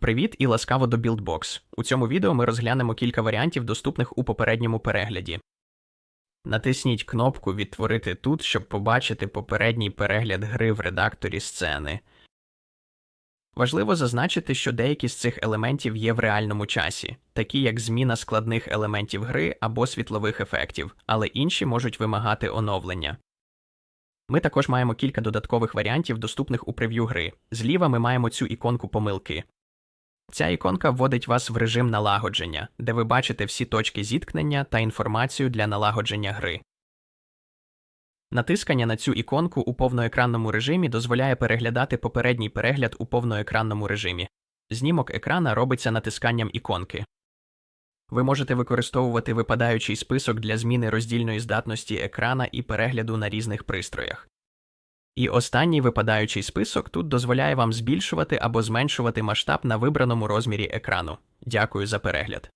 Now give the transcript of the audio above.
Привіт і ласкаво до BuildBox. У цьому відео ми розглянемо кілька варіантів, доступних у попередньому перегляді. Натисніть кнопку Відтворити тут, щоб побачити попередній перегляд гри в редакторі сцени. Важливо зазначити, що деякі з цих елементів є в реальному часі, такі як зміна складних елементів гри або світлових ефектів, але інші можуть вимагати оновлення. Ми також маємо кілька додаткових варіантів, доступних у прев'ю гри. Зліва ми маємо цю іконку помилки. Ця іконка вводить вас в режим налагодження, де ви бачите всі точки зіткнення та інформацію для налагодження гри. Натискання на цю іконку у повноекранному режимі дозволяє переглядати попередній перегляд у повноекранному режимі. Знімок екрана робиться натисканням іконки. Ви можете використовувати випадаючий список для зміни роздільної здатності екрана і перегляду на різних пристроях. І останній випадаючий список тут дозволяє вам збільшувати або зменшувати масштаб на вибраному розмірі екрану. Дякую за перегляд.